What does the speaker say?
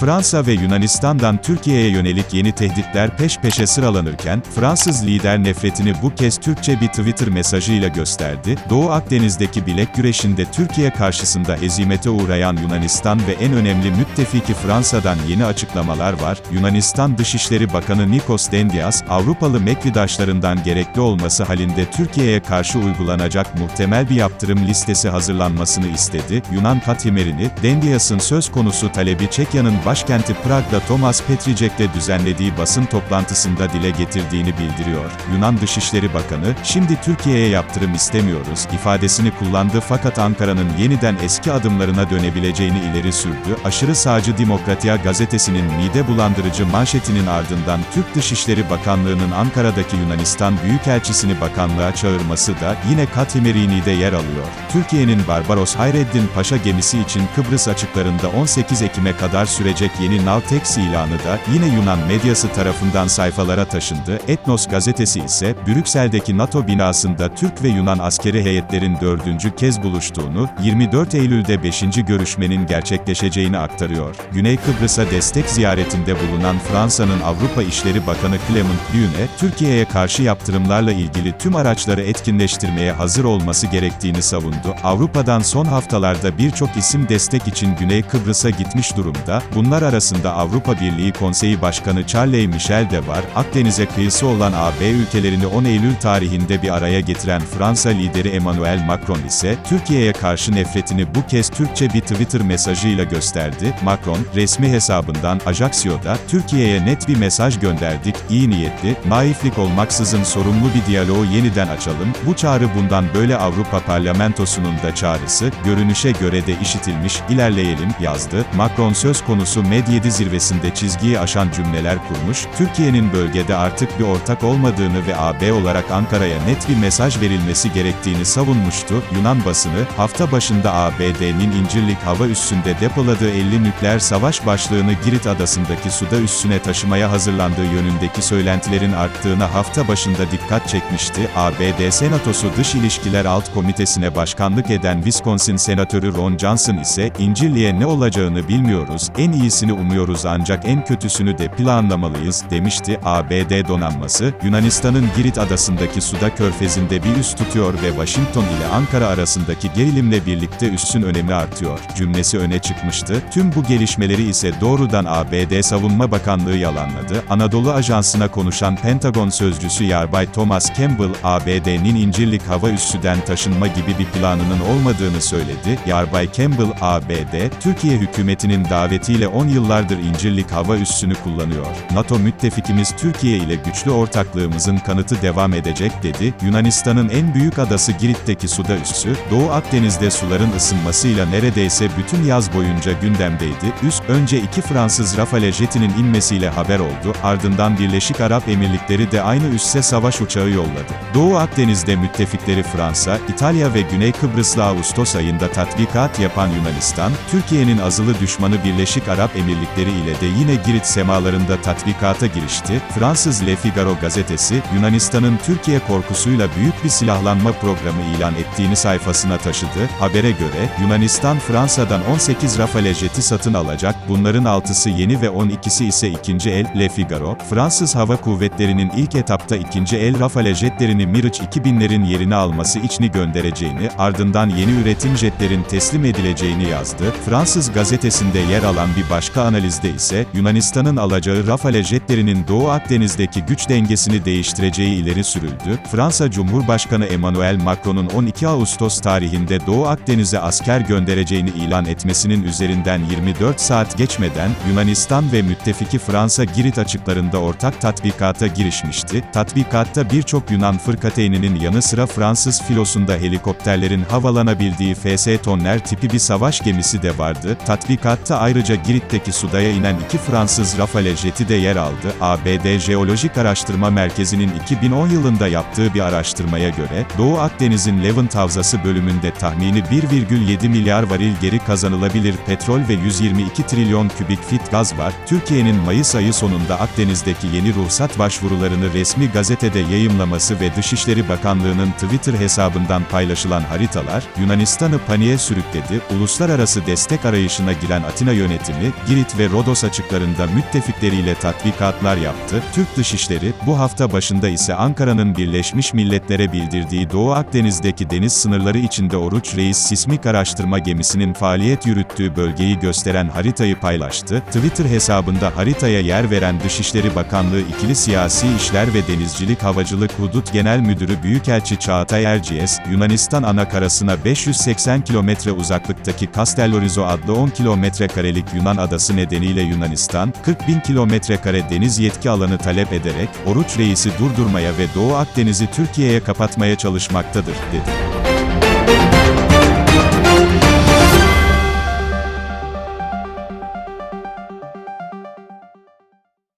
Fransa ve Yunanistan'dan Türkiye'ye yönelik yeni tehditler peş peşe sıralanırken, Fransız lider nefretini bu kez Türkçe bir Twitter mesajıyla gösterdi. Doğu Akdeniz'deki bilek güreşinde Türkiye karşısında ezimete uğrayan Yunanistan ve en önemli müttefiki Fransa'dan yeni açıklamalar var. Yunanistan Dışişleri Bakanı Nikos Dendias, Avrupalı meklidaşlarından gerekli olması halinde Türkiye'ye karşı uygulanacak muhtemel bir yaptırım listesi hazırlanmasını istedi. Yunan Katimerini, Dendias'ın söz konusu talebi Çekya'nın başkenti Prag'da Thomas Petricek'le düzenlediği basın toplantısında dile getirdiğini bildiriyor. Yunan Dışişleri Bakanı, şimdi Türkiye'ye yaptırım istemiyoruz ifadesini kullandı fakat Ankara'nın yeniden eski adımlarına dönebileceğini ileri sürdü. Aşırı sağcı Demokratia gazetesinin mide bulandırıcı manşetinin ardından Türk Dışişleri Bakanlığı'nın Ankara'daki Yunanistan Büyükelçisini bakanlığa çağırması da yine Katimerini'de yer alıyor. Türkiye'nin Barbaros Hayreddin Paşa gemisi için Kıbrıs açıklarında 18 Ekim'e kadar sürecek yeni Navtex ilanı da yine Yunan medyası tarafından sayfalara taşındı. Etnos gazetesi ise Brüksel'deki NATO binasında Türk ve Yunan askeri heyetlerin dördüncü kez buluştuğunu, 24 Eylül'de 5. görüşmenin gerçekleşeceğini aktarıyor. Güney Kıbrıs'a destek ziyaretinde bulunan Fransa'nın Avrupa İşleri Bakanı Clement Lune, Türkiye'ye karşı yaptırımlarla ilgili tüm araçları etkinleştirmeye hazır olması gerektiğini savundu. Avrupa'dan son haftalarda birçok isim destek için Güney Kıbrıs'a gitmiş durumda. Bunlar arasında Avrupa Birliği Konseyi Başkanı Charles Michel de var. Akdeniz'e kıyısı olan AB ülkelerini 10 Eylül tarihinde bir araya getiren Fransa lideri Emmanuel Macron ise Türkiye'ye karşı nefretini bu kez Türkçe bir Twitter mesajıyla gösterdi. Macron, resmi hesabından Ajacsio'da Türkiye'ye net bir mesaj gönderdik, iyi niyetli, naiflik olmaksızın sorumlu bir diyaloğu yeniden açalım. Bu çağrı bundan böyle Avrupa Parlamentosu'nun da çağrısı, görünüşe göre de işitilmiş, ilerleyelim, yazdı. Macron söz konusu Med7 zirvesinde çizgiyi aşan cümleler kurmuş, Türkiye'nin bölgede artık bir ortak olmadığını ve AB olarak Ankara'ya net bir mesaj verilmesi gerektiğini savunmuştu. Yunan basını, hafta başında ABD'nin İncirlik hava üssünde depoladığı 50 nükleer savaş başlığını Girit adasındaki suda üssüne taşımaya hazırlandığı yönündeki söylentilerin arttığına hafta başında dikkat çekmişti. ABD Senatosu Dış İlişkiler Alt Komitesi'ne başkanlık eden Wisconsin Senatörü Ron Johnson ise, İncirli'ye ne olacağını bilmiyoruz, en iyisini umuyoruz ancak en kötüsünü de planlamalıyız, demişti. ABD donanması, Yunanistan'ın Girit adasındaki suda körfezinde bir üs tutuyor ve Washington ile Ankara arasındaki gerilimle birlikte üssün önemi artıyor. Cümlesi öne çıkmıştı. Tüm bu gelişmeleri ise doğrudan ABD Savunma Bakanlığı yalanladı. Anadolu Ajansı'na konuşan Pentagon sözcüsü Yarbay Thomas Campbell, ABD'nin İncirlik hava üssüden taşınma gibi bir planının olmadığını söyledi. Yarbay Campbell, ABD, Türkiye hükümetinin davetiyle 10 yıllardır İncirlik hava üssünü kullanıyor. NATO müttefikimiz Türkiye ile güçlü ortaklığımızın kanıtı devam edecek dedi. Yunanistan'ın en büyük adası Girit'teki suda üssü, Doğu Akdeniz'de suların ısınmasıyla neredeyse bütün yaz boyunca gündemdeydi. Üs, önce iki Fransız Rafale jetinin inmesiyle haber oldu, ardından Birleşik Arap Emirlikleri de aynı üsse savaş uçağı yolladı. Doğu Akdeniz'de müttefikleri Fransa, İtalya ve Güney Kıbrıs'la Ağustos ayında tatbikat yapan Yunanistan, Türkiye'nin azılı düşmanı Birleşik Arap Emirlikleri ile de yine Girit semalarında tatbikata girişti. Fransız Le Figaro gazetesi, Yunanistan'ın Türkiye korkusuyla büyük bir silahlanma programı ilan ettiğini sayfasına taşıdı. Habere göre, Yunanistan Fransa'dan 18 Rafale jeti satın alacak, bunların 6'sı yeni ve 12'si ise ikinci el. Le Figaro, Fransız Hava Kuvvetleri'nin ilk etapta ikinci el Rafale jetlerini Mirage 2000'lerin yerini alması içini göndereceğini, ardından yeni üretim jetlerin teslim edileceğini yazdı. Fransız gazetesinde yer alan bir başka analizde ise, Yunanistan'ın alacağı Rafale jetlerinin Doğu Akdeniz'deki güç dengesini değiştireceği ileri sürüldü. Fransa Cumhurbaşkanı Emmanuel Macron'un 12 Ağustos tarihinde Doğu Akdeniz'e asker göndereceğini ilan etmesinin üzerinden 24 saat geçmeden, Yunanistan ve müttefiki Fransa Girit açıklarında ortak tatbikata girişmişti. Tatbikatta birçok Yunan fırkateyninin yanı sıra Fransız filosunda helikopterlerin havalanabildiği FS Tonner tipi bir savaş gemisi de vardı. Tatbikatta ayrıca Girit'teki sudaya inen iki Fransız Rafale jeti de yer aldı. ABD Jeolojik Araştırma Merkezi'nin 2010 yılında yaptığı bir araştırmaya göre, Doğu Akdeniz'in Levant Havzası bölümünde tahmini 1,7 milyar varil geri kazanılabilir petrol ve 122 trilyon kübik fit gaz var. Türkiye'nin Mayıs ayı sonunda Akdeniz'deki yeni ruhsat başvurularını resmi gazetede yayımlaması ve Dışişleri Bakanlığı'nın Twitter hesabından paylaşılan haritalar, Yunanistan'ı paniğe sürükledi. Uluslararası destek arayışına giren Atina yönetimi, Karadeniz'i, Girit ve Rodos açıklarında müttefikleriyle tatbikatlar yaptı. Türk Dışişleri, bu hafta başında ise Ankara'nın Birleşmiş Milletler'e bildirdiği Doğu Akdeniz'deki deniz sınırları içinde Oruç Reis sismik araştırma gemisinin faaliyet yürüttüğü bölgeyi gösteren haritayı paylaştı. Twitter hesabında haritaya yer veren Dışişleri Bakanlığı İkili Siyasi İşler ve Denizcilik Havacılık Hudut Genel Müdürü Büyükelçi Çağatay Erciyes, Yunanistan ana karasına 580 kilometre uzaklıktaki Castellorizo adlı 10 kilometre karelik Yunan adası nedeniyle Yunanistan, 40 bin kilometre kare deniz yetki alanı talep ederek, Oruç Reis'i durdurmaya ve Doğu Akdeniz'i Türkiye'ye kapatmaya çalışmaktadır, dedi.